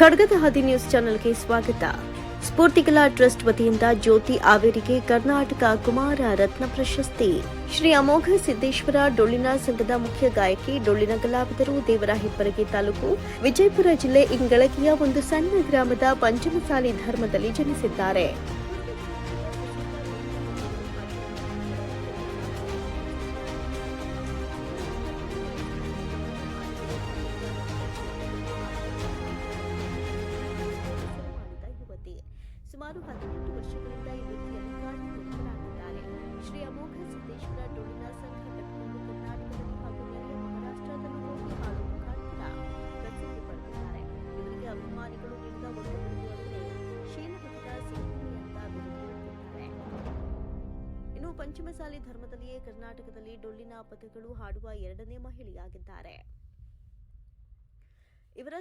ಖಡ್ಗದ ಹದಿ ನ್ಯೂಸ್ ಚಾನೆಲ್ಗೆ ಸ್ವಾಗತ. ಸ್ಫೂರ್ತಿಕಲಾ ಟ್ರಸ್ಟ್ ವತಿಯಿಂದ ಜ್ಯೋತಿ ಆವೇರಿಗೆ ಕರ್ನಾಟಕ ಕುಮಾರ ರತ್ನ ಪ್ರಶಸ್ತಿ. ಶ್ರೀ ಅಮೋಘ ಸಿದ್ದೇಶ್ವರ ಡೊಳ್ಳಿನ ಸಂಘದ ಮುಖ್ಯ ಗಾಯಕಿ, ಡೊಳ್ಳಿನ ಕಲಾವಿದರು ದೇವರ ಹೆಬ್ಬರಗಿ ತಾಲೂಕು ವಿಜಯಪುರ ಜಿಲ್ಲೆ ಇಂಗಳಗಿಯ ಒಂದು ಸಣ್ಣ ಗ್ರಾಮದ ಪಂಚಮಸಾಲಿ ಧರ್ಮದಲ್ಲಿ ಜನಿಸಿದ್ದಾರೆ. ಸುಮಾರು ಹದಿನೆಂಟು ವರ್ಷಗಳಿಂದ ಈ ವೃತ್ತಿಯಲ್ಲಿ ಕಾರ್ಯನಿರತರಾಗಿದ್ದಾರೆ. ಶ್ರೀ ಅಮೋಘ ಸಿದ್ದೇಶ್ವರ ಡೊಳ್ಳಿನ ಸಂಘ ಕಟ್ಟಿಕೊಂಡು ಕರ್ನಾಟಕದಲ್ಲಿ ಹಾಗೂ ನೆರೆಯ ಮಹಾರಾಷ್ಟ್ರದಲ್ಲೂ ಹೋಗಿ ಹಾಡು ಮುಖಾಂತರ ಪ್ರಸಿದ್ಧಿ ಪಡೆದಿದ್ದಾರೆ. ಇವರಿಗೆ ಅಭಿಮಾನಿಗಳು ನೀಡಿದ ಒಂದು ಶ್ರೀನಗರದ ಸಿಂಹಿಣಿ ಅಂತ ಬಿರುದು ಇನ್ನು ಪಂಚಮಸಾಲಿ ಧರ್ಮದಲ್ಲಿಯೇ ಕರ್ನಾಟಕದಲ್ಲಿ ಡೊಳ್ಳಿನ ಪದಗಳು ಹಾಡುವ ಎರಡನೇ ಮಹಿಳೆಯಾಗಿದ್ದಾರೆ. ಇವರ